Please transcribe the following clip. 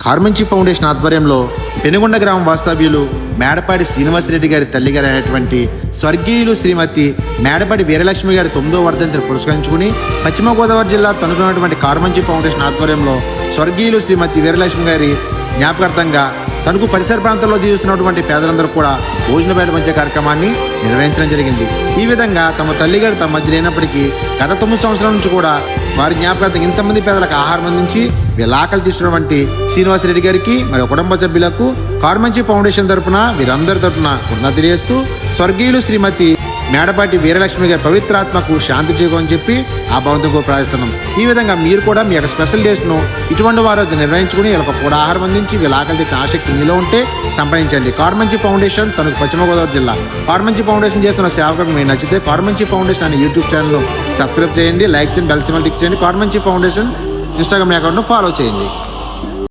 Karmanchi foundation ఆధ్వర్యంలో పెనుగొండ గ్రామ వాస్తవ్యులు మేడపాటి శ్రీనివాసరెడ్డి గారి తల్లిగారు అయినటువంటి స్వర్గీయులు శ్రీమతి మేడపాటి వీరలక్ష్మి గారి తొమ్మిదో వర్ధంతిని పురస్కరించుకుని పశ్చిమ గోదావరి జిల్లా తనుకున్నటువంటి కార్మంచి ఫౌండేషన్ ఆధ్వర్యంలో స్వర్గీయులు శ్రీమతి వీరలక్ష్మి గారి జ్ఞాపకార్థంగా తణుకు పరిసర ప్రాంతాల్లో జీవిస్తున్నటువంటి పేదలందరూ కూడా భోజన బయట మధ్య కార్యక్రమాన్ని నిర్వహించడం జరిగింది. ఈ విధంగా తమ తల్లిగారు తమ మధ్య లేనప్పటికీ గత తొమ్మిది సంవత్సరాల నుంచి కూడా వారి జ్ఞాపకార్థం ఇంతమంది పేదలకు ఆహారం అందించి వీళ్ళ ఆకలి వంటి శ్రీనివాసరెడ్డి గారికి మరియు కుటుంబ సభ్యులకు కార్మంచి ఫౌండేషన్ తరపున వీరందరి తరపున కృతజ్ఞత తెలియజేస్తూ స్వర్గీయులు శ్రీమతి మేడపాటి వీరలక్ష్మి గారి పవిత్రాత్మకు శాంతి చేయమని చెప్పి ఆ భవంతుకు ప్రార్థిస్తున్నాం. ఈ విధంగా మీరు కూడా మీ యొక్క స్పెషల్ డేస్ను ఇటువంటి వారు నిర్వహించుకుని వీళ్ళకి కూడా ఆహారం అందించి వీళ్ళ ఆకలి ఆసక్తి మీలో ఉంటే సంప్రదించండి. కార్మంచి ఫౌండేషన్ తనకు పశ్చిమ గోదావరి జిల్లా. కార్మంచి ఫౌండేషన్ చేస్తున్న సేవకులకు మీకు నచ్చితే కార్మంచి ఫౌండేషన్ అనే యూట్యూబ్ ఛానల్ సబ్స్క్రైబ్ చేయండి లైక్ చేయండి బెల్ సింబల్ టిక్ చేయండి. కార్మంచి ఫౌండేషన్ ఇన్స్టాగ్రామ్ అకౌంట్ను ఫాలో చేయండి.